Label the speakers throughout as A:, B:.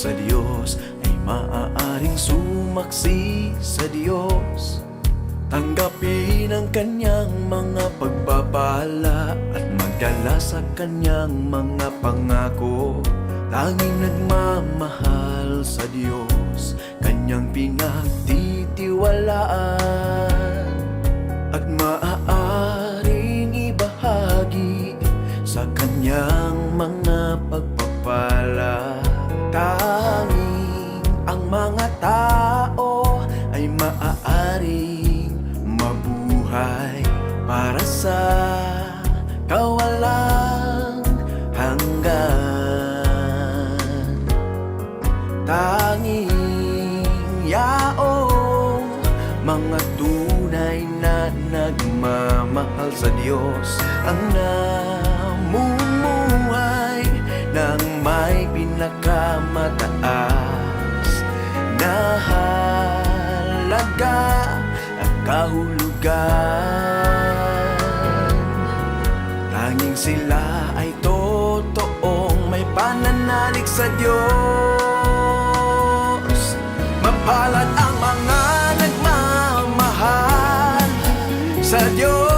A: Sa Diyos Ay maaaring sumaksi sa Diyos. Tanggapin ang kanyang mga pagpapala At magdala sa kanyang mga pangako. Tanging nagmamahal sa Diyos Kanyang pinagtitiwalaan. At maaaring ibahagi Sa kanyang mabuhay Para sa kawalang hanggan. Tanging yaong mga tunay na nagmamahal sa Diyos Ang namumuhay ng may pinakamataas Tanging sila ay totoong may pananalig sa Diyos. Mapalad ang mga nagmamahal sa Diyos.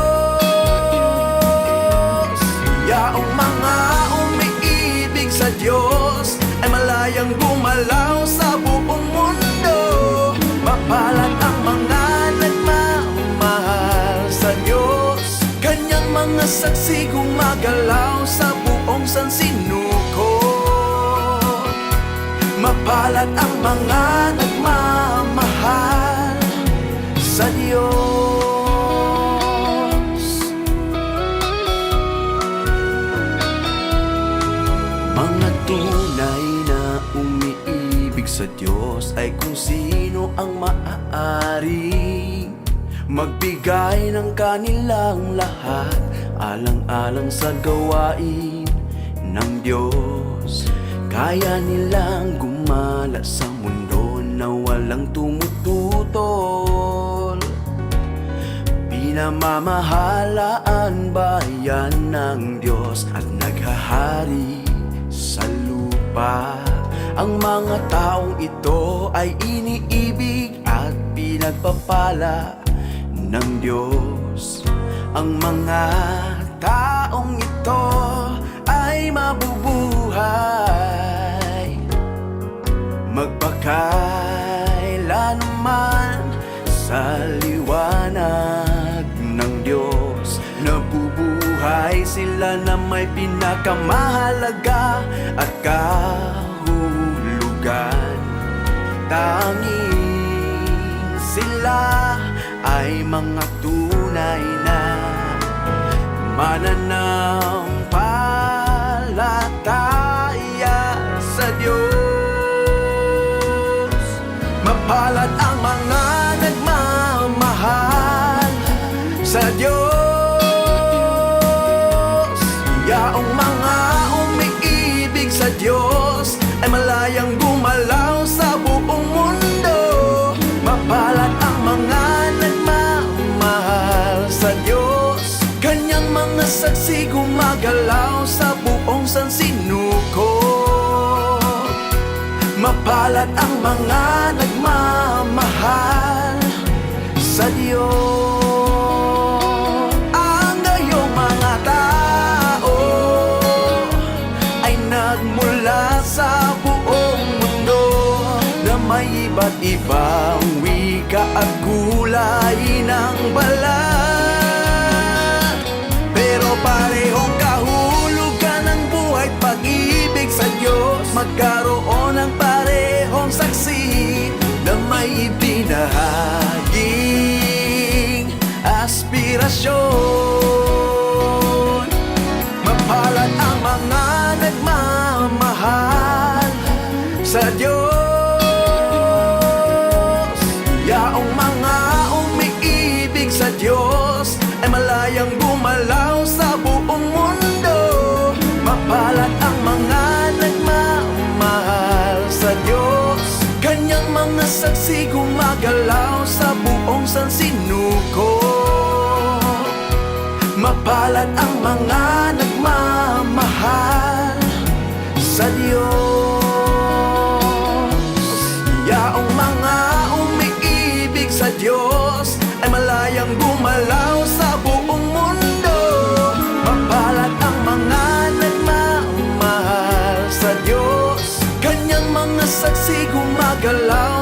A: Yaong mga umiibig sa Diyos Ay malayang gumalaw sa mga saksi gumagalaw sa buong sansinuko. Mapalad ang mga nagmamahal sa Diyos. Mga tunay na umiibig sa Diyos ay kung sino ang maaari Magbigay ng kanilang lahat Alang-alang sa gawain ng Diyos. Kaya nilang gumala sa mundo na walang tumututol. Pinamamahalaan bayan ng Diyos At naghahari sa lupa. Ang mga taong ito ay iniibig at pinagpapala ng Diyos. Ang mga taong ito ay mabubuhay. Magpakailanman sa liwanag ng Diyos. Nabubuhay sila na may pinakamahalaga at kahulugan. Tanging sila ay mga tunay na mananampalataya sa Diyos. Mapalad ang mga saksi gumagalaw sa buong sansinuko Mapalad ang mga nagmamahal sa Diyos. May iba't ibang wika at kulay ng balat Nobody. Saksi gumagalaw sa buong sansinuko Mapalad ang mga nagmamahal sa Diyos. Yaong mga umiibig sa Diyos Ay malayang gumalaw sa buong mundo. Mapalad ang mga nagmamahal sa Diyos. Kanyang mga saksi gumagalaw